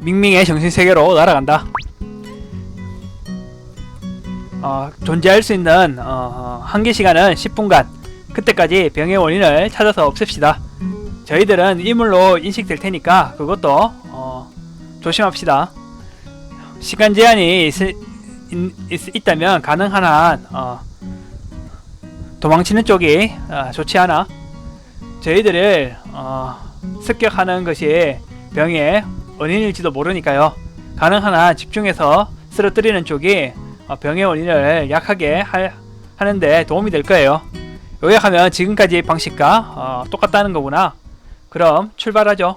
밍밍의 정신세계로 날아간다. 어, 존재할 수 있는 어, 한계 시간은 10분간. 그때까지 병의 원인을 찾아서 없앱시다. 저희들은 이물로 인식될 테니까 그것도 어, 조심합시다. 시간 제한이 있, 있, 있 다면 가능한 한 어, 도망치는 쪽이 어, 좋지 않아. 저희들을 어, 습격하는 것이 병의 원인일지도 모르니까요. 가능한 한 집중해서 쓰러뜨리는 쪽이 어, 병의 원인을 약하게 할, 하는데 도움이 될 거예요. 요약하면 지금까지 방식과 어, 똑같다는 거구나. 그럼 출발하죠.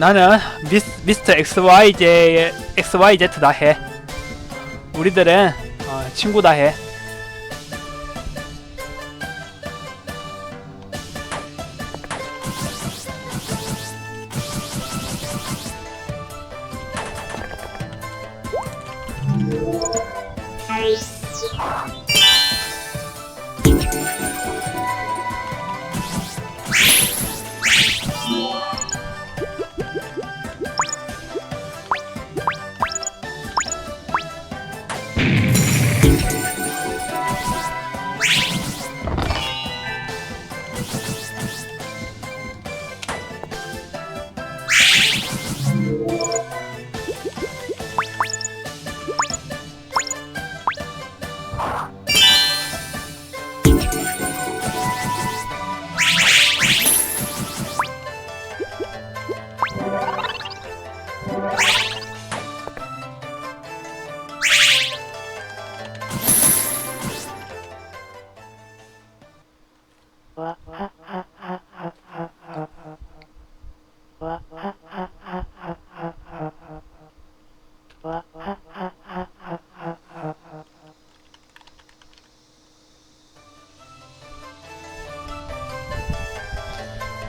나는 미스, 미스터 XYZ, XYZ다 해. 우리들은 어, 친구다 해.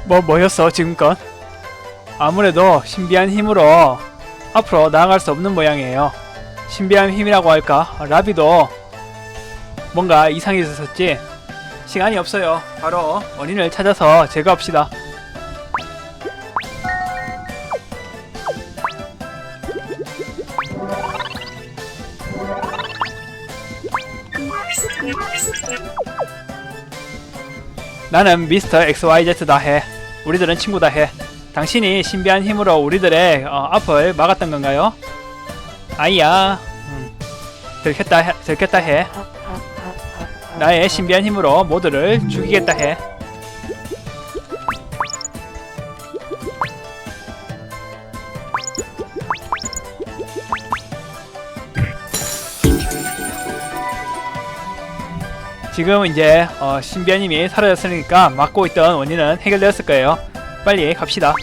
뭐 뭐였어 지금껏? 아무래도 신비한 힘으로 앞으로 나아갈 수 없는 모양이에요. 신비한 힘이라고 할까? 라비도 뭔가 이상해졌었지. 시간이 없어요. 바로 원인을 찾아서 제거합시다. 나는 미스터 XYZ다 해. 우리들은 친구다 해. 당신이 신비한 힘으로 우리들의 어, 앞을 막았던 건가요? 아이야. 음, 들켰다 해. 들켰다 해. 나의 신비한 힘으로 모두를 죽이겠다 해. 지금 이제 어, 신비아님이 사라졌으니까 막고 있던 원인은 해결되었을 거예요. 빨리 갑시다.